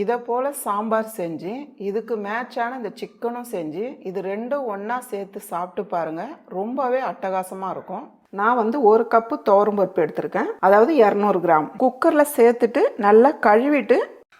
இதை போல் சாம்பார் செஞ்சு இதுக்கு மேட்சான இந்த சிக்கனும் செஞ்சு இது ரெண்டும் ஒன்றா சேர்த்து சாப்பிட்டு பாருங்கள் ரொம்பவே அட்டகாசமாக இருக்கும். நான் வந்து ஒரு கப்பு துவரம்பருப்பு எடுத்திருக்கேன். அதாவது இரநூறு கிராம். குக்கரில் சேர்த்துட்டு நல்லா கழுவிட்டு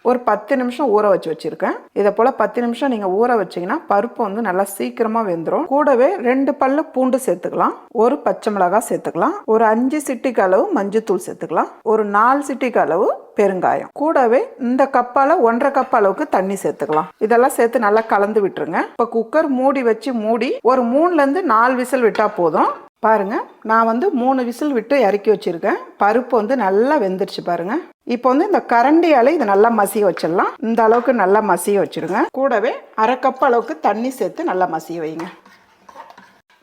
ஒரு பத்து நிமிஷம் ஊற வச்சு வச்சுருக்கேன். இதை போல் பத்து நிமிஷம் நீங்கள் ஊற வச்சிங்கன்னா பருப்பு வந்து நல்லா சீக்கிரமாக வெந்துடும் கூடவே ரெண்டு பல்லு பூண்டு சேர்த்துக்கலாம். ஒரு பச்சை மிளகாய் சேர்த்துக்கலாம். ஒரு அஞ்சு சிட்டிக்கு அளவு மஞ்சத்தூள் சேர்த்துக்கலாம். ஒரு நாலு சிட்டிக்கு அளவு பெருங்காயம். கூடவே இந்த கப்பால் ஒன்றரை கப் அளவுக்கு தண்ணி சேர்த்துக்கலாம். இதெல்லாம் சேர்த்து நல்லா கலந்து விட்டுருங்க. இப்போ குக்கர் மூடி வச்சு மூடி ஒரு மூணுலேருந்து நாலு விசில் விட்டால் போதும். பாருங்க நான் வந்து மூணு விசில் விட்டு இறக்கி வச்சிருக்கேன். பருப்பு வந்து நல்லா வெந்துருச்சு பாருங்க. இப்போ வந்து இந்த கரண்டியால் இதை நல்லா மசிய வச்சிடலாம். இந்த அளவுக்கு நல்லா மசிய வச்சுருங்க. கூடவே அரை கப் அளவுக்கு தண்ணி சேர்த்து நல்லா மசிய வைங்க.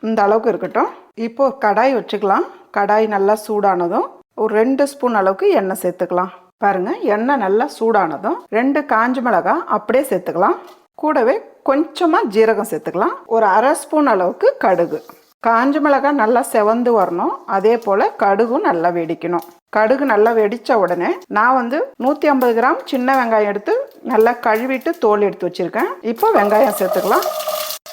இந்த அளவுக்கு இருக்கட்டும். இப்போ கடாய் வச்சுக்கலாம். கடாய் நல்லா சூடானதும் ஒரு ரெண்டு ஸ்பூன் அளவுக்கு எண்ணெய் சேர்த்துக்கலாம். பாருங்கள் எண்ணெய் நல்லா சூடானதும் ரெண்டு காஞ்ச மிளகாய் அப்படியே சேர்த்துக்கலாம். கூடவே கொஞ்சமாக ஜீரகம் சேர்த்துக்கலாம். ஒரு அரை ஸ்பூன் அளவுக்கு கடுகு. காஞ்ச மிளகாய் நல்லா செவந்து வரணும். அதே போல் கடுகும் நல்லா வெடிக்கணும். கடுகு நல்லா வெடித்த உடனே நான் வந்து நூற்றி ஐம்பது கிராம் சின்ன வெங்காயம் எடுத்து நல்லா கழுவிட்டு தோல் எடுத்து வச்சுருக்கேன். இப்போ வெங்காயம் சேர்த்துக்கலாம்.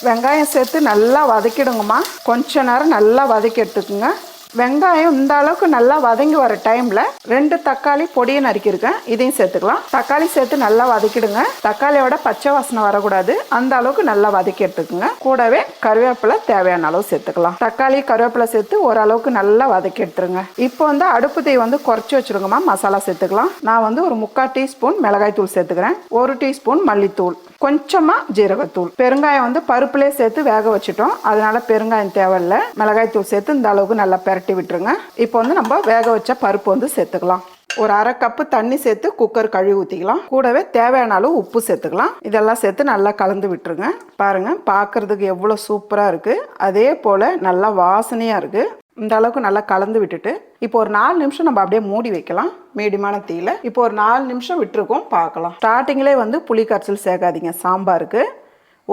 வெங்காயம் சேர்த்து நல்லா வதக்கிடுங்கம்மா. கொஞ்ச நேரம் நல்லா வதக்கி எடுத்துக்குங்க. வெங்காயம் இந்த அளவுக்கு நல்லா வதங்கி வர டைமில் ரெண்டு தக்காளி பொடியை நறுக்கியிருக்கேன். இதையும் சேர்த்துக்கலாம். தக்காளி சேர்த்து நல்லா வதக்கிடுங்க. தக்காளியோட பச்சை வாசனை வரக்கூடாது. அந்த அளவுக்கு நல்லா வதக்கி எடுத்துக்கோங்க. கூடவே கருவேப்பிலை தேவையான அளவு சேர்த்துக்கலாம். தக்காளி கருவேப்பிலை சேர்த்து ஓரளவுக்கு நல்லா வதக்கி எடுத்துருங்க. இப்போ வந்து அடுப்பு தீ வந்து குறைச்சி வச்சிருங்கம்மா மசாலா சேர்த்துக்கலாம். நான் வந்து ஒரு முக்கால் டீஸ்பூன் மிளகாய் தூள் சேர்த்துக்கிறேன். ஒரு டீஸ்பூன் மல்லித்தூள். கொஞ்சமாக ஜீரகத்தூள். பெருங்காயம் வந்து பருப்புலேயே சேர்த்து வேக வச்சுட்டோம். அதனால பெருங்காயம் தேவையில்லை. மிளகாய் தூள் சேர்த்து இந்த அளவுக்கு நல்லா பெரட்டி விட்டுருங்க. இப்போ வந்து நம்ம வேக வச்ச பருப்பு வந்து சேர்த்துக்கலாம். ஒரு அரை கப்பு தண்ணி சேர்த்து குக்கர் கழுவி ஊற்றிக்கலாம் கூடவே தேவையான அளவு உப்பு சேர்த்துக்கலாம். இதெல்லாம் சேர்த்து நல்லா கலந்து விட்டுருங்க. பாருங்க பார்க்கறதுக்கு எவ்வளோ சூப்பராக இருக்குது அதே போல் நல்லா வாசனையாக இருக்குது இந்த அளவுக்கு நல்லா கலந்து விட்டுட்டு இப்போ ஒரு நாலு நிமிஷம் நம்ம அப்படியே மூடி வைக்கலாம். மீடியமான தீயில. இப்போ ஒரு நாலு நிமிஷம் விட்டுருக்கோம் பார்க்கலாம். ஸ்டார்டிங்லேயே வந்து புளி கரைச்சல் சேர்க்காதீங்க சாம்பாருக்கு.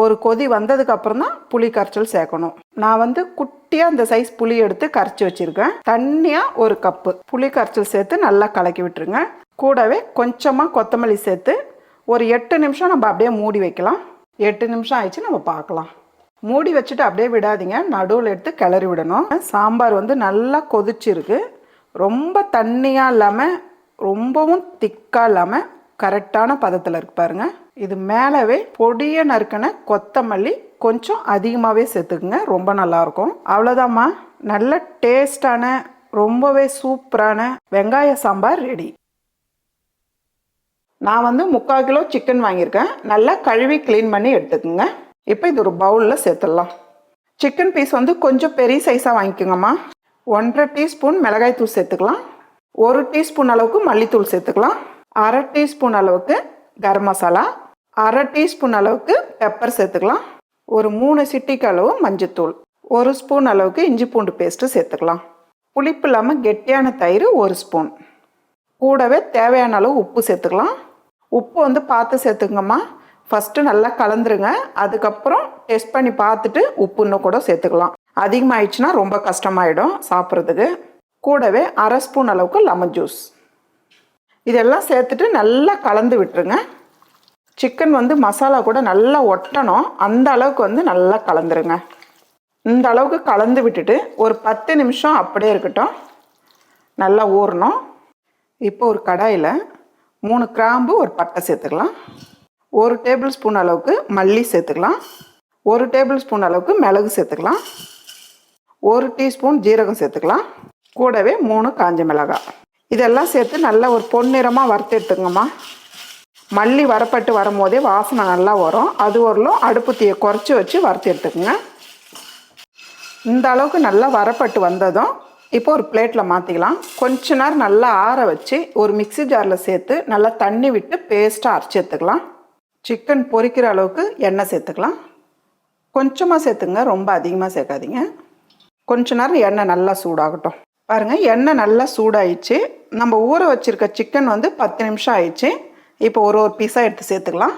ஒரு கொதி வந்ததுக்கு அப்புறம் தான் புளி கரைச்சல் சேர்க்கணும். நான் வந்து குட்டியாக இந்த சைஸ் புளி எடுத்து கரைச்சி வச்சுருக்கேன். தண்ணியாக ஒரு கப்பு. புளி கரைச்சல் சேர்த்து நல்லா கலக்கி விட்டுருங்க. கூடவே கொஞ்சமாக கொத்தமல்லி சேர்த்து ஒரு எட்டு நிமிஷம் நம்ம அப்படியே மூடி வைக்கலாம். எட்டு நிமிஷம் ஆயிடுச்சு நம்ம பார்க்கலாம். மூடி வச்சுட்டு அப்படியே விடாதீங்க. நடுவில் எடுத்து கிளறி விடணும். சாம்பார் வந்து நல்லா கொதிச்சிருக்கு. ரொம்ப தண்ணியாக இல்லாமல் ரொம்பவும் திக்காக இல்லாமல் கரெக்டான பதத்தில் இருக்கு பாருங்கள் இது மேலவே பொடிய நறுக்கின கொத்தமல்லி கொஞ்சம் அதிகமாகவே சேர்த்துக்குங்க. ரொம்ப நல்லாயிருக்கும் அவ்வளோதாம்மா நல்ல டேஸ்டான ரொம்பவே சூப்பரான வெங்காய சாம்பார் ரெடி. நான் வந்து முக்கால் கிலோ சிக்கன் வாங்கியிருக்கேன். நல்லா கழுவி க்ளீன் பண்ணி எடுத்துக்கோங்க. இப்போ இது ஒரு பவுலில் சேர்த்துடலாம். சிக்கன் பீஸ் வந்து கொஞ்சம் பெரிய சைஸாக வாங்கிக்கோங்கம்மா. ஒன்றரை டீஸ்பூன் மிளகாய் தூள் சேர்த்துக்கலாம். ஒரு டீஸ்பூன் அளவுக்கு மல்லித்தூள் சேர்த்துக்கலாம். அரை டீஸ்பூன் அளவுக்கு கரம் மசாலா. அரை டீஸ்பூன் அளவுக்கு பெப்பர் சேர்த்துக்கலாம். ஒரு மூணு சிட்டிக்கு அளவு மஞ்சத்தூள். ஒரு ஸ்பூன் அளவுக்கு இஞ்சி பூண்டு பேஸ்ட்டு சேர்த்துக்கலாம். புளிப்பு இல்லாமல் கெட்டியான தயிர் ஒரு ஸ்பூன் கூடவே தேவையான அளவு உப்பு சேர்த்துக்கலாம். உப்பு வந்து பார்த்து சேர்த்துக்கங்கம்மா. ஃபஸ்ட்டு நல்லா கலந்துருங்க. அதுக்கப்புறம் டெஸ்ட் பண்ணி பார்த்துட்டு உப்பு இன்னும் கூட சேர்த்துக்கலாம். அதிகமாகிடுச்சுன்னா ரொம்ப கஷ்டமாயிடும் சாப்பிட்றதுக்கு. கூடவே அரை ஸ்பூன் அளவுக்கு லெமன் ஜூஸ் இதெல்லாம் சேர்த்துட்டு நல்லா கலந்து விட்டுருங்க. சிக்கன் வந்து மசாலா கூட நல்லா ஒட்டணும். அந்த அளவுக்கு வந்து நல்லா கலந்துருங்க. இந்த அளவுக்கு கலந்து விட்டுட்டு ஒரு பத்து நிமிஷம் அப்படியே இருக்கட்டும். நல்லா ஊறணும். இப்போ ஒரு கடாயில் மூணு கிராம்பு ஒரு பட்டை சேர்த்துக்கலாம். ஒரு டேபிள் ஸ்பூன் அளவுக்கு மல்லி சேர்த்துக்கலாம். ஒரு டேபிள் ஸ்பூன் அளவுக்கு மிளகு சேர்த்துக்கலாம். ஒரு டீஸ்பூன் ஜீரகம் சேர்த்துக்கலாம். கூடவே மூணு காஞ்ச மிளகாய். இதெல்லாம் சேர்த்து நல்லா ஒரு பொன்னிறமாக வறுத்து எடுத்துங்கம்மா மல்லி வரப்பட்டு வரும்போதே வாசனை நல்லா வரும். அது வரலும் அடுப்பு தீயை குறைச்சி வச்சு வறுத்து எடுத்துக்கோங்க. இந்த அளவுக்கு நல்லா வரப்பட்டு வந்ததும் இப்போ ஒரு பிளேட்டில் மாற்றிக்கலாம் கொஞ்ச நேரம் நல்லா ஆற வச்சு ஒரு மிக்ஸி ஜாரில் சேர்த்து நல்லா தண்ணி விட்டு பேஸ்ட்டாக அரைச்சி எடுத்துக்கலாம். சிக்கன் பொரிக்கிற அளவுக்கு எண்ணெய் சேர்த்துக்கலாம். கொஞ்சமாக சேர்த்துங்க ரொம்ப அதிகமாக சேர்க்காதீங்க. கொஞ்ச நேரம் எண்ணெய் நல்லா சூடாகட்டும். பாருங்கள் எண்ணெய் நல்லா சூடாயிடுச்சு. நம்ம ஊற வச்சுருக்க சிக்கன் வந்து பத்து நிமிஷம் ஆயிடுச்சு. இப்போ ஒரு ஒரு பீஸாக எடுத்து சேர்த்துக்கலாம்.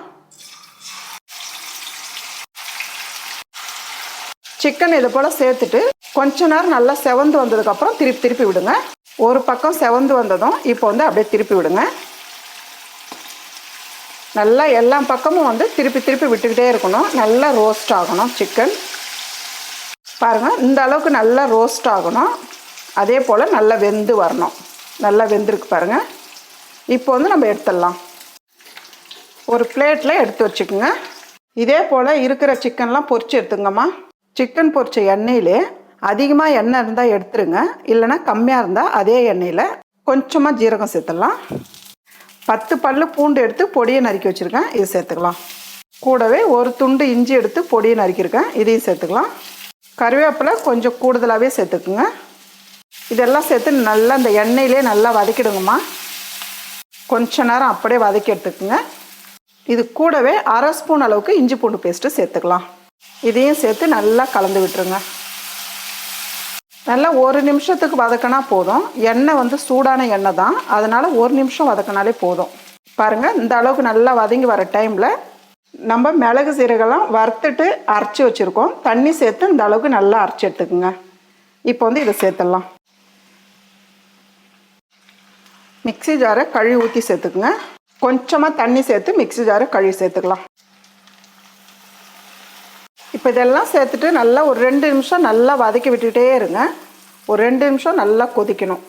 சிக்கன் இது போல் சேர்த்துட்டு கொஞ்ச நேரம் நல்லா செவந்து வந்ததுக்கப்புறம் திருப்பி திருப்பி விடுங்க. ஒரு பக்கம் செவந்து வந்ததும் இப்போ வந்து அப்படியே திருப்பி விடுங்க. நல்லா எல்லா பக்கமும் வந்து திருப்பி திருப்பி விட்டுக்கிட்டே இருக்கணும். நல்லா ரோஸ்ட் ஆகணும் சிக்கன் பாருங்கள் இந்த அளவுக்கு நல்லா ரோஸ்ட் ஆகணும். அதே போல் நல்லா வெந்து வரணும். நல்லா வெந்திருக்கு பாருங்கள் இப்போ வந்து நம்ம எடுத்துடலாம். ஒரு பிளேட்டில் எடுத்து வச்சுக்கோங்க. இதே போல் இருக்கிற சிக்கன்லாம் பொறிச்சு எடுத்துங்கம்மா சிக்கன் பொரிச்ச எண்ணெயிலே அதிகமாக எண்ணெய் இருந்தால் எடுத்துருங்க. இல்லைன்னா கம்மியாக இருந்தால் அதே எண்ணெயில் கொஞ்சமாக ஜீரகம் சேர்த்துடலாம். பத்து பல்லு பூண்டு எடுத்து பொடியை நறுக்கி வச்சுருக்கேன். இது சேர்த்துக்கலாம். கூடவே ஒரு துண்டு இஞ்சி எடுத்து பொடியை நறுக்கியிருக்கேன். இதையும் சேர்த்துக்கலாம். கருவேப்பிலை கொஞ்சம் கூடுதலாகவே சேர்த்துக்குங்க. இதெல்லாம் சேர்த்து நல்லா இந்த எண்ணெயிலே நல்லா வதக்கிடுங்கம்மா. கொஞ்ச நேரம் அப்படியே வதக்கி எடுத்துக்குங்க. இது கூடவே அரை ஸ்பூன் அளவுக்கு இஞ்சி பூண்டு பேஸ்ட்டு சேர்த்துக்கலாம். இதையும் சேர்த்து நல்லா கலந்து விட்டுருங்க. நல்லா ஒரு நிமிஷத்துக்கு வதக்கினா போதும். எண்ணெய் வந்து சூடான எண்ணெய் தான். அதனால் ஒரு நிமிஷம் வதக்கினாலே போதும். பாருங்கள் இந்த அளவுக்கு நல்லா வதங்கி வர டைமில் நம்ம மிளகு சீரகெல்லாம் வறுத்துட்டு அரைச்சி வச்சுருக்கோம். தண்ணி சேர்த்து இந்த அளவுக்கு நல்லா அரைச்சி எடுத்துக்கோங்க. இப்போ வந்து இதை சேர்த்துடலாம். மிக்ஸி ஜாரை கழுவி ஊற்றி சேர்த்துக்குங்க. கொஞ்சமாக தண்ணி சேர்த்து மிக்ஸி ஜாரை கழுவி சேர்த்துக்கலாம். இப்போ இதெல்லாம் சேர்த்துட்டு நல்லா ஒரு ரெண்டு நிமிஷம் நல்லா வதக்கி விட்டுகிட்டே இருங்க. ஒரு ரெண்டு நிமிஷம் நல்லா கொதிக்கணும்.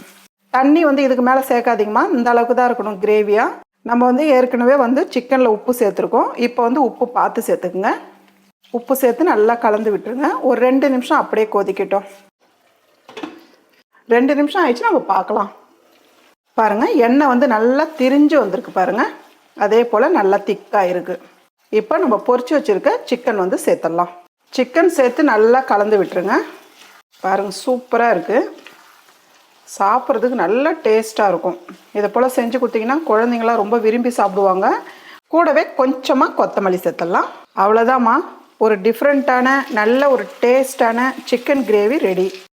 தண்ணி வந்து இதுக்கு மேலே சேர்க்காதீங்கம்மா. இந்த அளவுக்கு தான் இருக்கணும் கிரேவியாக நம்ம வந்து ஏற்கனவே வந்து சிக்கனில் உப்பு சேர்த்துருக்கோம். இப்போ வந்து உப்பு பார்த்து சேர்த்துக்குங்க. உப்பு சேர்த்து நல்லா கலந்து விட்டுருங்க. ஒரு ரெண்டு நிமிஷம் அப்படியே கொதிக்கட்டும். ரெண்டு நிமிஷம் ஆயிடுச்சு நம்ம பார்க்கலாம். பாருங்கள் எண்ணெய் வந்து நல்லா திரிஞ்சு வந்திருக்கு பாருங்கள் அதே போல் நல்லா திக்காக இருக்குது இப்போ நம்ம பொறிச்சு வச்சுருக்க சிக்கன் வந்து சேர்த்துடலாம். சிக்கன் சேர்த்து நல்லா கலந்து விட்டுருங்க. பாருங்கள் சூப்பராக இருக்குது சாப்பிட்றதுக்கு நல்ல டேஸ்ட்டாக இருக்கும். இதை போல் செஞ்சு கொடுத்தீங்கன்னா குழந்தைங்களாம் ரொம்ப விரும்பி சாப்பிடுவாங்க. கூடவே கொஞ்சமாக கொத்தமல்லி சேர்த்துடலாம். அவ்வளோதாம்மா ஒரு டிஃப்ரெண்ட்டான நல்ல ஒரு டேஸ்டான சிக்கன் கிரேவி ரெடி